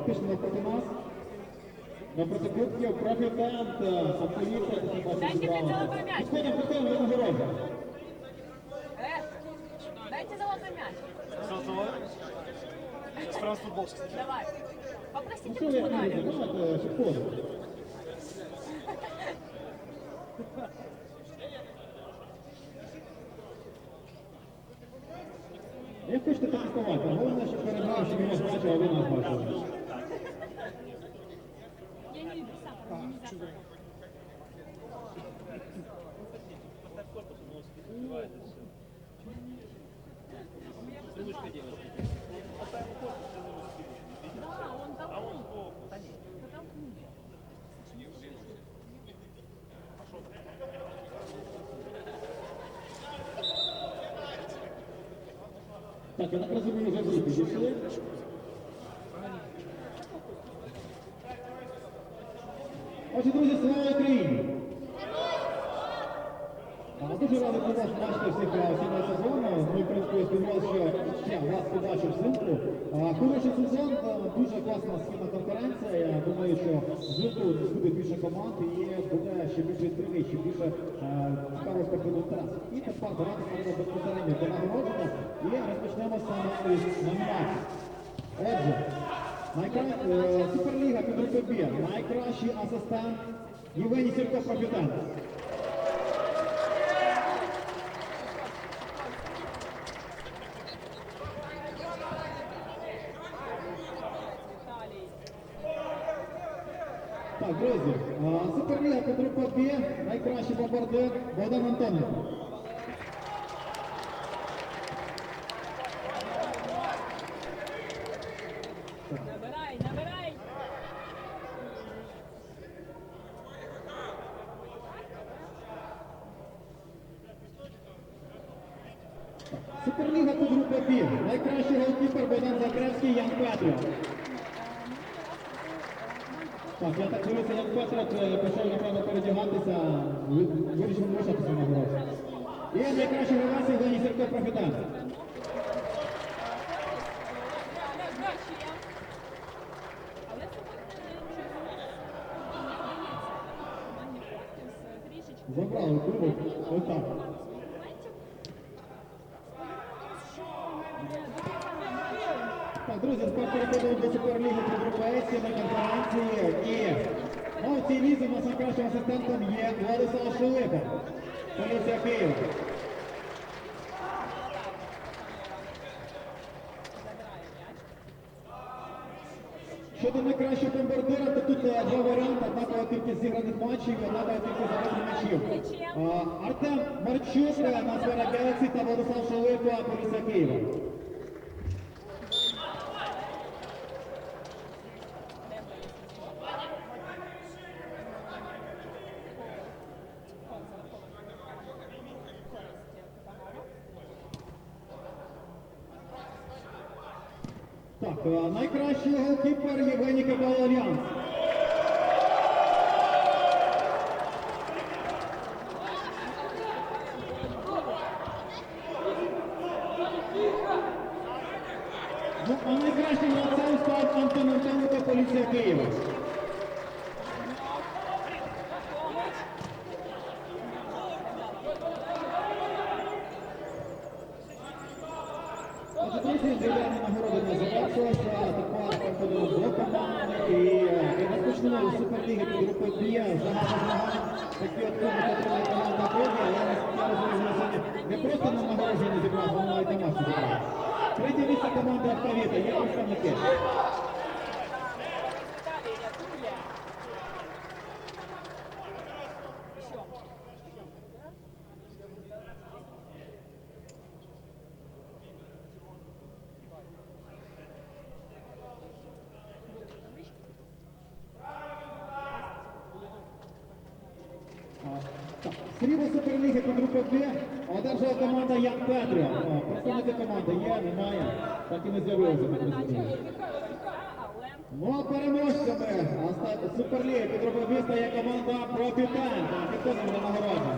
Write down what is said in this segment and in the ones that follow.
практично навпроти нас. Напроти кубків профітент, Санковіця, це бачить Дайте зібралася. мені золотий м'яч. Підходимо, підходимо до нагороди. Э, дайте золотой мяч. Золотой? Справа футбол. Давай. Ну Попросите що ви пусть як подарят. знаєте, щоб ходить. Як хочете танцювати, головне, щоб передав, щоб вас бачив, а ви нас бачили. Так, я так розумію, вже всі Отже, друзі, слава Україні! Дуже радий був вас бачити всіх а, цього сезону. Ми, в принципі, сподівалися, що ще вас побачив взимку. Хороший сезон, дуже класна східна конференція. Я думаю, що взимку буде більше команд і буде ще більше інтриги, ще більше а, цікавих трас. І тепер давайте перейдемо безпосередньо до нагородження і розпочнемо саме із номінації. Отже, найкра... е, Суперліга під групи Б. Найкращий асистент Євгеній Сірко Профітент. Виталий. Так, друзі, а, Суперліга під групою Б, найкращий бомбардир Богдан Антоненко. Суперліга тут група Б, найкращий голкіпер Богдан Закревський, Ян Петров. Так, я так дивлюся, Ян Петров е, пішов, напевно, передягатися, ви- вирішив не лишатися на гроші. І найкращий гравець Євгеній Сірко Профітент. Але сьогодні командні фотки з трішечки. Забрали кубок, отак. Так, друзі, тепер переходимо до Суперліги С, на конференції. І ну, в цій лізі у нас найкращим асистентом є Владислав Шилипа, поліція Києва. Щодо найкращого бомбардира, то тут е, два варіанти, однакова кількість зіграних матчів і однакова кількість забитих м'ячів. Артем Марчук, е, Насвера Гелексі та Владислав Шалипа, поліція Києва. Найкращий голкіпер Євгеній Кабал Альянс. Ну, а поліція Києва. Друзі, індивідуальні нагороди з Суперліги під групою Б, загально змагань, такі от кубок отримали команда але я розумію, не просто на нагородження зібрав, але навіть на матчі зібрали. Третє місце команди Автовіта, є представники. Срібло Суперліги під групі Д одержала команда Ян Петрі. Представники команди є, немає, так і не. Але Ну а переможцями Суперліги під групою Б стає команда Профітен. Хто нам нагородження.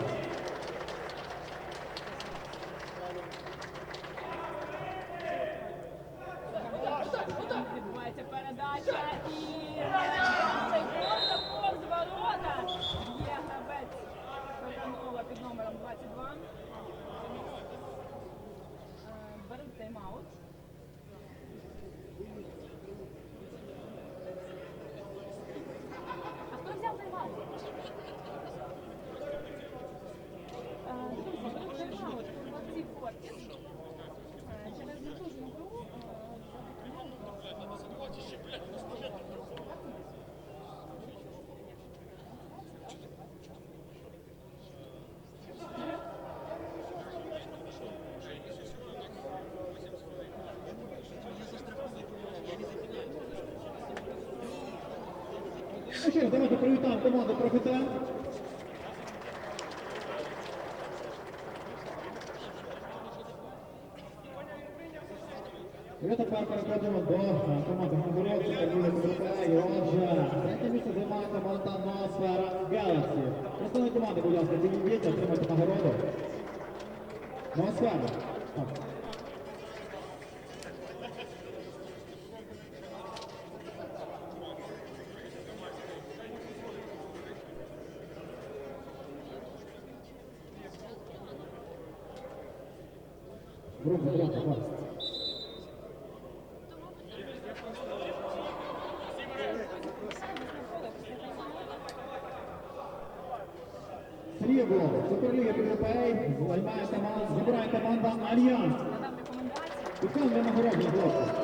Що ж, давайте привітаємо команду Профітен. І ми тепер переходимо до команди Гонбурівці та Білих Групи. І отже, третє місце займає команда Ноосфера Galaxy. Представник команди, будь ласка, підійдіть, отримайте нагороду. Ноосфера. Так. Громко, громко, громко. Срібло, Суперліга Європей, займає команда, забирає команда Альянс. Виконує рекомендації. Підказує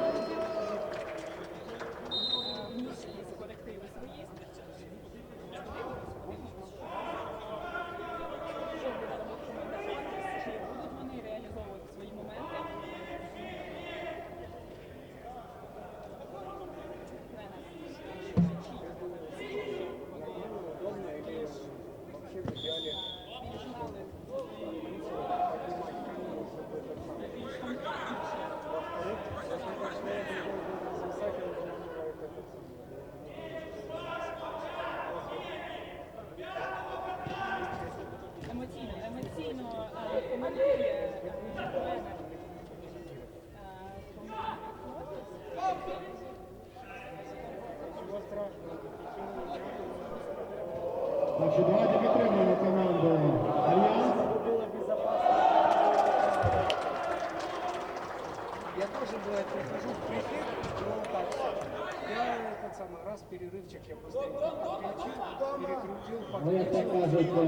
Так що давайте підтримуємо команду Альянс. Я тоже, бывает, прихожу в приход, но так, я этот самый раз перерывчик я быстренько отключил, перекрутил, Ну, як так кажуть, е,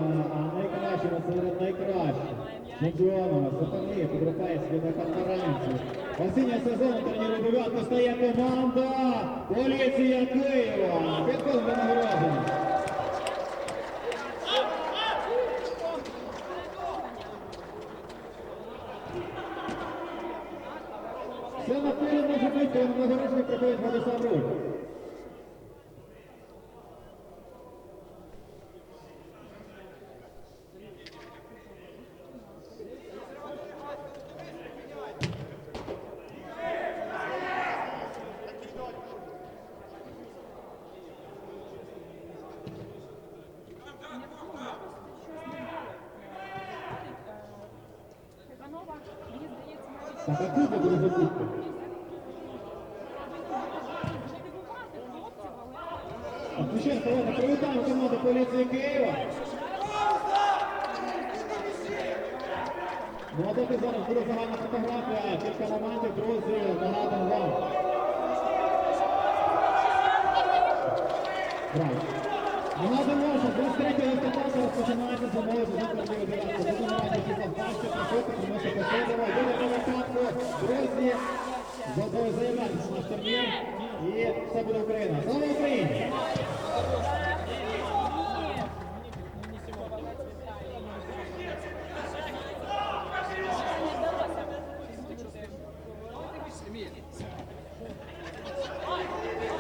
найкращими серед найкращих. Чемпіонами Суперліги європейської на конференції. Осіння сезону турніру дев'ятку стає команда Поліція Києва. Привітаємо команду поліції Києва. Ну зараз буде загальна фотографія, кілька моментів, друзі, нагадуємо вам. Правильно. Нагадуємо вам, що 23 листопада розпочинається зимовий сезон турніру «Дев'ятка». Будемо раді всіх походимо. Буде на початку, і все буде Україна. Слава Україні!